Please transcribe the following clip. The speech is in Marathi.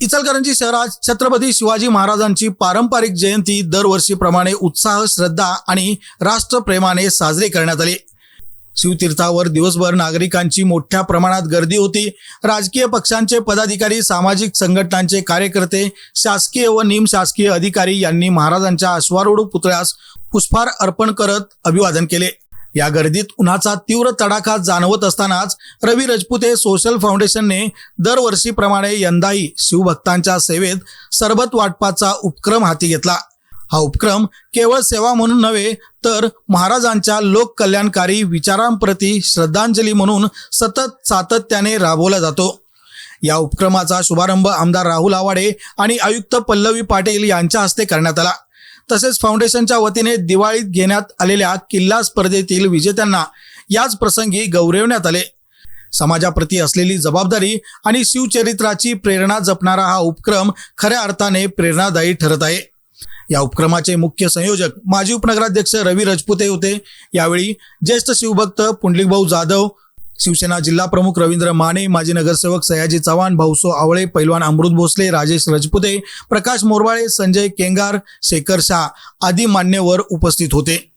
इचलकरंजी शहरात छत्रपती शिवाजी महाराजांची पारंपरिक जयंती दरवर्षीप्रमाणे उत्साह श्रद्धा आणि राष्ट्रप्रेमाने साजरी करण्यात आली. शिवतीर्थावर दिवसभर नागरिकांची मोठ्या प्रमाणात गर्दी होती. राजकीय पक्षांचे पदाधिकारी सामाजिक संघटनांचे कार्यकर्ते शासकीय व निमशासकीय अधिकारी यांनी महाराजांच्या अश्वारूढ पुतळ्यास पुष्पहार अर्पण करत अभिवादन केले. या गर्दीत उन्हाचा तीव्र तडाखा जाणवत असतानाच रवी रजपुते सोशल फाउंडेशनने दरवर्षीप्रमाणे यंदाही शिवभक्तांच्या सेवेत सरबत वाटपाचा उपक्रम हाती घेतला. हा उपक्रम केवळ सेवा म्हणून नव्हे तर महाराजांच्या लोककल्याणकारी विचारांप्रती श्रद्धांजली म्हणून सतत सातत्याने राबवला जातो. या उपक्रमाचा शुभारंभ आमदार राहुल आवाडे आणि आयुक्त पल्लवी पाटील यांच्या हस्ते करण्यात आला. तसेच फाउंडेशनच्या वतीने दिवाळीत घेण्यात आलेल्या किल्ला स्पर्धेतील विजेत्यांना याच प्रसंगी गौरवण्यात आले. समाजाप्रती असलेली जबाबदारी आणि शिवचरित्राची प्रेरणा जपणारा हा उपक्रम खऱ्या अर्थाने प्रेरणादायी ठरत आहे. या उपक्रमाचे मुख्य संयोजक माजी उपनगराध्यक्ष रवी रजपुते होते. यावेळी ज्येष्ठ शिवभक्त पुंडलिकभाऊ जाधव शिवसेना जिल्हा प्रमुख रवींद्र माने माजी नगरसेवक सयाजी चव्हाण भाऊसो आवळे पैलवान अमृत भोसले राजेश रजपुते प्रकाश मोरवाळे संजय केंगार शेखर शाह आदी मान्यवर उपस्थित होते.